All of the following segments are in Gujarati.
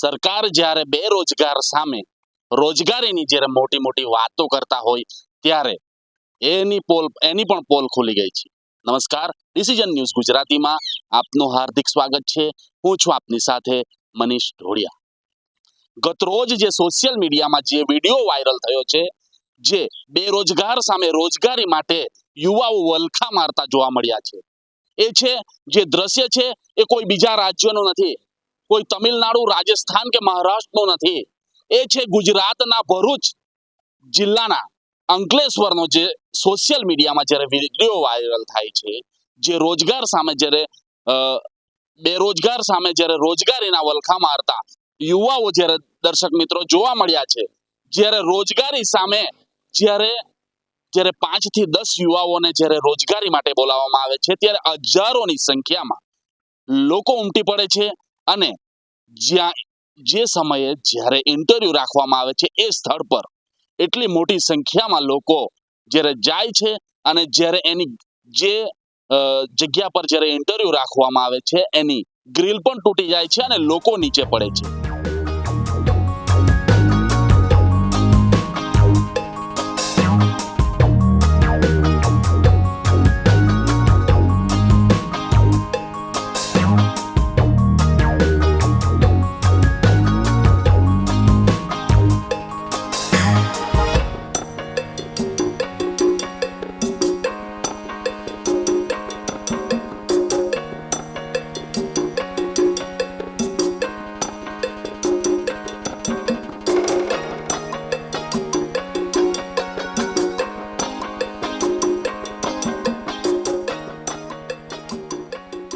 સરકાર જ્યારે બેરોજગાર સામે રોજગારીની જ્યારે મોટી મોટી વાતો કરતા હોય ત્યારે એની પોલ, એની પણ પોલ ખુલી ગઈ છે. નમસ્કાર ડિસિઝન ન્યૂઝ ગુજરાતીમાં આપનું હાર્દિક સ્વાગત છે. હું છું આપની સાથે મનીષ ઢોળિયા. ગતરોજ જે સોશિયલ મીડિયામાં જે વીડિયો વાયરલ થયો છે, જે બેરોજગાર સામે રોજગારી માટે યુવાઓ વલખા મારતા જોવા મળ્યા છે. એ છે, જે દ્રશ્ય છે, એ કોઈ બીજા રાજ્યનું નથી. કોઈ તમિલનાડુ, રાજસ્થાન કે મહારાષ્ટ્રનો નથી. એ છે ગુજરાતના ભરૂચ જિલ્લાના અંકલેશ્વરનો જે સોશિયલ મીડિયામાં જ્યારે વીડિયો વાયરલ થાય છે, જે રોજગાર સામે જ્યારે બેરોજગાર સામે જ્યારે રોજગારીના વલખા મારતા, યુવાઓ જ્યારે દર્શક મિત્રો જોવા મળ્યા છે, જ્યારે રોજગારી સામે જ્યારે જ્યારે પાંચથી દસ યુવાઓને જ્યારે રોજગારી માટે બોલાવવામાં આવે છે, ત્યારે હજારોની સંખ્યામાં લોકો ઉમટી પડે છે અને જ્યાં, જે સમયે જ્યારે ઇન્ટરવ્યૂ રાખવામાં આવે છે એ સ્થળ પર એટલી મોટી સંખ્યામાં લોકો જ્યારે જાય છે અને જ્યારે એની જે જગ્યા પર જ્યારે ઇન્ટરવ્યૂ રાખવામાં આવે છે એની ગ્રીલ પણ તૂટી જાય છે અને લોકો નીચે પડે છે.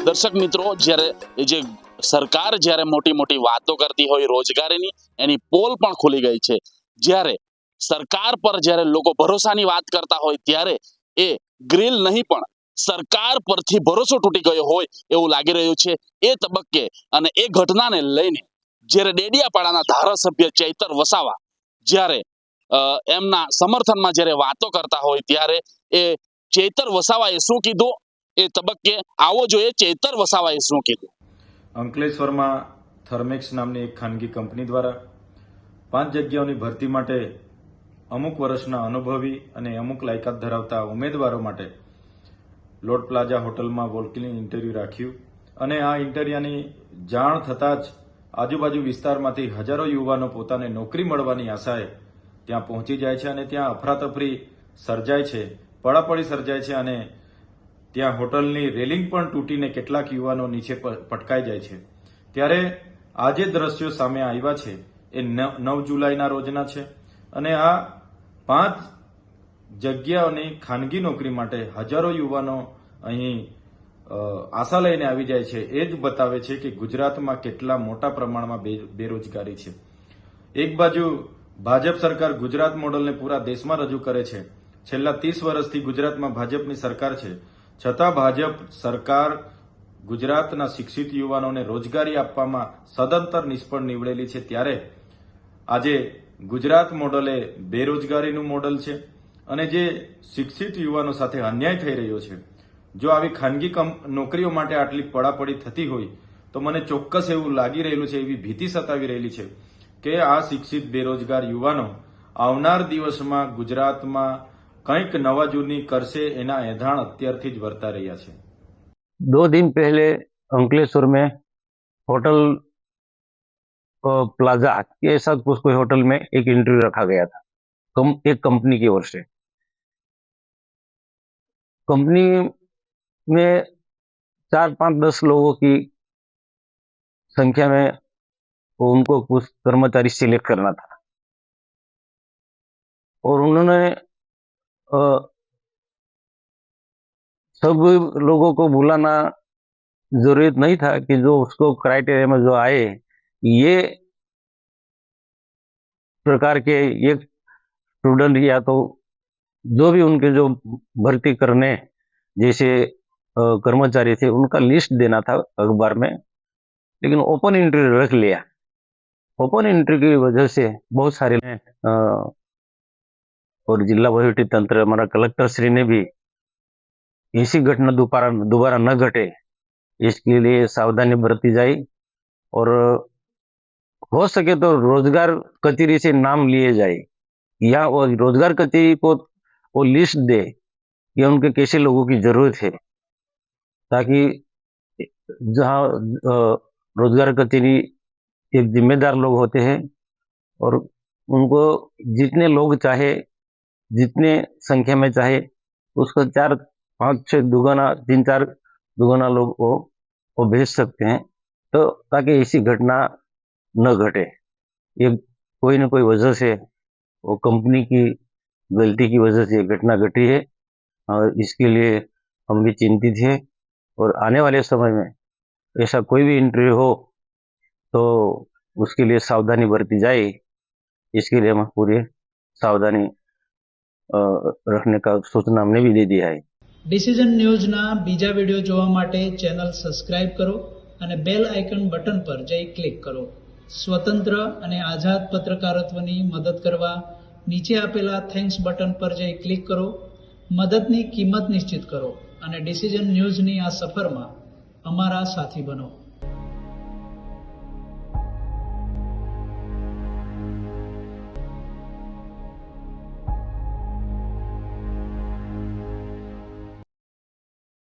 દર્શક મિત્રો, જ્યારે જે સરકાર જ્યારે મોટી મોટી વાતો કરતી હોય રોજગારીની, એની પોલ પણ ખુલી ગઈ છે. જ્યારે સરકાર પર જ્યારે લોકો ભરોસાની વાત કરતા હોય, ત્યારે એ ગ્રીલ નહીં પણ સરકાર પરથી ભરોસો તૂટી ગયો હોય એવું લાગી રહ્યું છે. એ તબક્કે અને એ ઘટનાને લઈને જ્યારે ડેડિયાપાડાના ધારાસભ્ય ચૈતર વસાવા જ્યારે એમના સમર્થનમાં જ્યારે વાતો કરતા હોય, ત્યારે એ ચેતર વસાવાએ શું કીધું? એ તબક્કે આવો જોઈએ, ચેતર વસાવાએ શું કીધું? અંકલેશ્વરમાં થર્મેક્સ નામની એક ખાનગી કંપની દ્વારા પાંચ જગ્યાઓની ભરતી માટે અમુક વર્ષના અનુભવી અને અમુક લાયકાત ધરાવતા ઉમેદવારો માટે લોટ પ્લાઝા હોટલમાં વોલ્કિંગ ઇન્ટરવ્યૂ રાખ્યું અને આ ઇન્ટરવ્યુની જાણ થતાં જ આજુબાજુ વિસ્તારમાંથી હજારો યુવાનો પોતાને નોકરી મળવાની આશાએ ત્યાં પહોંચી જાય છે અને ત્યાં અફરાતફરી સર્જાય છે પડાપડી સર્જાય છે અને ત્યાં હોટલની રેલિંગ પણ તૂટીને કેટલાક યુવાનો નીચે પટકાઈ જાય છે. ત્યારે આ જે દ્રશ્યો સામે આવ્યા છે, એ નવ જુલાઈના રોજના છે અને આ પાંચ જગ્યાઓની ખાનગી નોકરી માટે હજારો યુવાનો અહીં આશા લઈને આવી જાય છે. એ જ બતાવે છે કે ગુજરાતમાં કેટલા મોટા પ્રમાણમાં બેરોજગારી છે. એક બાજુ ભાજપ સરકાર ગુજરાત મોડલને પૂરા દેશમાં રજૂ કરે છે. છેલ્લા ત્રીસ વર્ષથી ગુજરાતમાં ભાજપની સરકાર છે. છતાં ભાજપ સરકાર ગુજરાતના શિક્ષિત યુવાનોને રોજગારી આપવામાં સદંતર નિષ્ફળ નીવડેલી છે ત્યારે આજે ગુજરાત મોડલ બેરોજગારીનું મોડલ છે અને જે શિક્ષિત યુવાનો સાથે અન્યાય થઈ રહ્યો છે. જો આવી ખાનગી નોકરીઓ માટે આટલી પડાપડી થતી હોય, તો મને ચોક્કસ એવું લાગી રહેલું છે, એવી ભીતિ સતાવી રહેલી છે કે આ શિક્ષિત બેરોજગાર યુવાનો આવનાર દિવસમાં ગુજરાતમાં કંઈક નવા જૂની કરશે એના એધાણ અત્યારથી જ વર્તા રહ્યા છે दो दिन पहले अंकलेश्वर में होटल अ, प्लाजा के साथ कुछ कोई होटल में एक इंटरव्यू रखा गया था कम एक कंपनी की ओर से कंपनी में चार पांच दस लोगों की संख्या में उनको कुछ कर्मचारी सिलेक्ट करना था और उन्होंने सब लोगों को बुलाना ज़रूरत नहीं था कि जो उसको क्राइटेरिया में जो आए, ये प्रकार के एक स्टूडेंट या तो जो भी उनके जो भर्ती करने जैसे कर्मचारी थे, उनका लिस्ट देना था अखबार में, लेकिन ओपन इंटरव्यू रख लिया। ओपन इंटरव्यू की वजह से बहुत सारे और जिला वहीवटी तंत्र, हमारा कलेक्टर श्री ने भी ऐसी घटना दोबारा दोबारा न घटे, इसके लिए सावधानी बरती जाए और हो सके तो रोज़गार कचेरी से नाम लिए जाए। या वो रोज़गार कचेरी को, वो लिस्ट दे कि उनके कैसे लोगों की ज़रूरत है, ताकि जहाँ रोज़गार कचेरी एक जिम्मेदार लोग होते हैं और उनको जितने लोग चाहे जितने संख्या में चाहे, उसको चार, पाँच छः दुगना, तीन, चार दुगना लोग वो वो भेज सकते हैं तो ताकि ऐसी घटना न घटे। ये कोई न कोई वजह से, वो कंपनी की गलती की वजह से ये घटना घटी है, और इसके लिए हम भी चिंतित हैं, और आने वाले समय में ऐसा कोई भी इंटरव्यू हो तो उसके लिए सावधानी बरती जाए। इसके लिए हम पूरी सावधानी रखने का सूचना हमने भी दे दिया है ડિસિઝન ન્યૂઝના બીજા વિડીયો જોવા માટે ચેનલ સબસ્ક્રાઇબ કરો અને બેલ આઇકન બટન પર જઈ ક્લિક કરો સ્વતંત્ર અને આઝાદ પત્રકારત્વની મદદ કરવા નીચે આપેલા થેન્ક્સ બટન પર જઈ ક્લિક કરો મદદની કિંમત નિશ્ચિત કરો અને ડિસિઝન ન્યૂઝની આ સફરમાં અમારા સાથી બનો